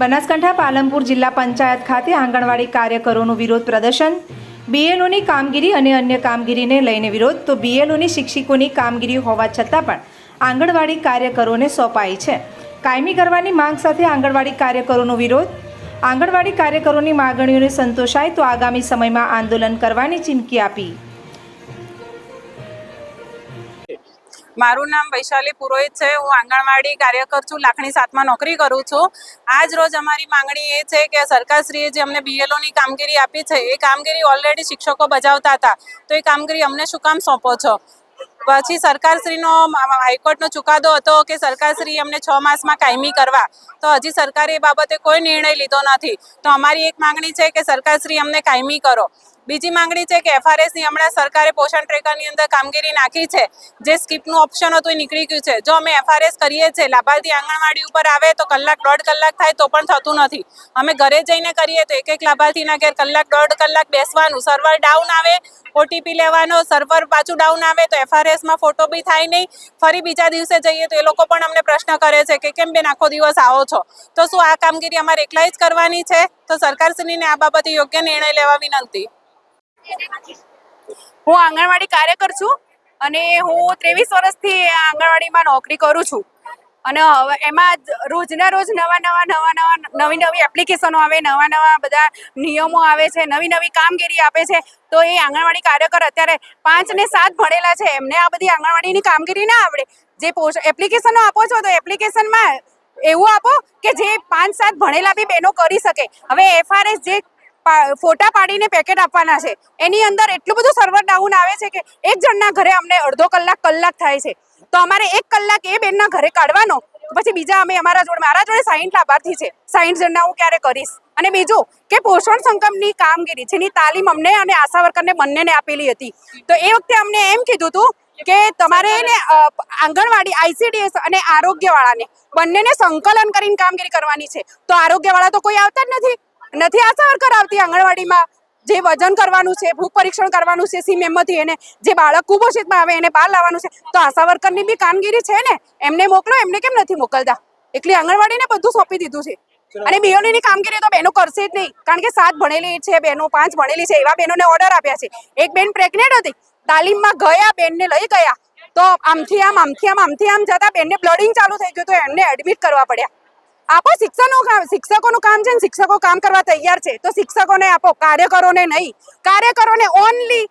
બનાસકાંઠા પાલનપુર જિલ્લા પંચાયત ખાતે આંગણવાડી કાર્યકરોનું વિરોધ પ્રદર્શન. બીએલઓની કામગીરી અને અન્ય કામગીરીને લઈને વિરોધ, તો બીએલઓની શિક્ષકોની કામગીરી હોવા છતાં પણ આંગણવાડી કાર્યકરોને સોંપાઈ છે. કાયમી કરવાની માંગ સાથે આંગણવાડી કાર્યકરોનો વિરોધ. આંગણવાડી કાર્યકરોની માગણીઓને સંતોષાય તો આગામી સમયમાં આંદોલન કરવાની ચીમકી આપી. મારું નામ વૈશાલી પુરોહિત છે. હું આંગણવાડી કાર્યકર છું. લાખણી સાતમાં નોકરી કરું છું. આજ રોજ અમારી માંગણી એ છે કે સરકારશ્રીએ જે અમને બીએલઓની કામગીરી આપી છે, એ કામગીરી ઓલરેડી શિક્ષકો બજાવતા હતા. તો એ કામગીરી અમને શું કામ સોંપો છો? પછી સરકારશ્રીનો હાઈકોર્ટનો ચુકાદો હતો કે સરકારશ્રી અમને છ માસમાં કાયમી કરવા. તો હજી સરકારે એ બાબતે કોઈ નિર્ણય લીધો નથી. તો અમારી એક માંગણી છે કે સરકારશ્રી અમને કાયમી કરો. બીજી માંગણી છે કે એફઆરએસની હમણાં સરકારે પોષણ ટ્રેકરની અંદર કામગીરી નાખી છે. જે સ્કીપનું ઓપ્શન હતું એ નીકળી ગયું છે. જો અમે એફઆરએસ કરીએ છીએ, લાભાર્થી આંગણવાડી ઉપર આવે તો કલાક દોઢ કલાક થાય તો પણ થતું નથી. અમે ઘરે જઈને કરીએ તો એક એક લાભાર્થીના ઘેર કલાક દોઢ કલાક બેસવાનું. સર્વર ડાઉન આવે ઓટીપી લેવાનો સર્વર પાછું ડાઉન આવે તો એફઆરએસમાં ફોટો બી થાય નહીં. ફરી બીજા દિવસે જઈએ તો એ લોકો પણ અમને પ્રશ્ન કરે છે કે કેમ બેન આખો દિવસ આવો છો? તો શું આ કામગીરી અમારે એકલા જ કરવાની છે? તો સરકારશ્રીને આ બાબતે યોગ્ય નિર્ણય લેવા વિનંતી. હું આંગણવાડી કાર્યકર છું અને હું ત્રેવીસ વર્ષથી આંગણવાડીમાં નોકરી કરું છું. અને હવે એમાં રોજના રોજ નવા નવા નવા નવા નવી નવી એપ્લિકેશનો આવે, નવા નવા બધા નિયમો આવે છે, નવી નવી કામગીરી આપે છે. તો એ આંગણવાડી કાર્યકર અત્યારે પાંચ ને સાત ભણેલા છે. એમને આ બધી આંગણવાડીની કામગીરી ના આવડે. જે પોષ એપ્લિકેશનો આપો છો તો એપ્લિકેશનમાં એવું આપો કે જે પાંચ સાત ભણેલા બી બહેનો કરી શકે. હવે એફઆરએસ જે ફોટા પાડીને પેકેટ આપવાના છે. એની અંદર એટલું બધું સર્વર ડાઉન આવે છે કે એક જણના ઘરે અમને અડધો કલાક કલાક થાય છે. તો અમારે એક કલાક એ બેનના ઘરે કાઢવાનો. પછી બીજા અમે અમારા જોડે, મારા જોડે સાઈઠ લાભાર્થી છે. સાઈઠ જણના હું ક્યારે કરીશ? અને બીજું કે પોષણ સંગમની કામગીરી, જેની તાલીમ અમને અને આશા વર્કરને બંનેને આપેલી હતી. તો એ વખતે અમને એમ કીધું હતું કે તમારે એને આંગણવાડી આઈસીડીએસ અને આરોગ્યવાળાને બંનેને સંકલન કરીને કામગીરી કરવાની છે. તો આરોગ્યવાળા તો કોઈ આવતા જ નથી. નથી આશા વર્કર આવતી આંગણવાડીમાં. જે વજન કરવાનું છે ભૂખ પરીક્ષણ કરવાનું છે સી મેમથી એને જે બાળક કુપોષિતમાં આવે એને બહાર લાવવાનું છે. તો આશા વર્કરની બી કામગીરી છે ને? એમને મોકલો એમને કેમ નથી મોકલતા? એટલે આંગણવાડીને બધું સોંપી દીધું છે. અને બીઓની કામગીરી તો બહેનો કરશે જ નહીં. કારણ કે સાત ભણેલી છે બહેનો પાંચ ભણેલી છે એવા બહેનોને ઓર્ડર આપ્યા છે. એક બેન પ્રેગ્નેન્ટ હતી. તાલીમમાં ગયા બેનને લઈ ગયા. તો આમથી આમ આમથી આમ આમથી આમ જતા બેનને બ્લડિંગ ચાલુ થઈ ગયું તો એમને એડમિટ કરવા પડ્યા. આપો શિક્ષણ કામ શિક્ષકોનું કામ છે ને શિક્ષકો કામ કરવા તૈયાર છે. તો શિક્ષકોને આપો કાર્યકરોને નહીં. કાર્યકરોને ઓનલી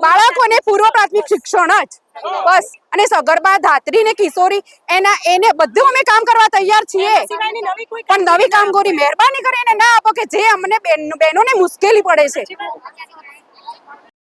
બાળકોને પૂર્વ પ્રાથમિક શિક્ષણ જ. બસ. અને સગર્ભા ધાત્રી ને કિશોરી એના એને બધું અમે કામ કરવા તૈયાર છીએ. પણ નવી કામગીરી મહેરબાની કરીને ના આપો કે જે અમને બેન બહેનોને મુશ્કેલી પડે છે.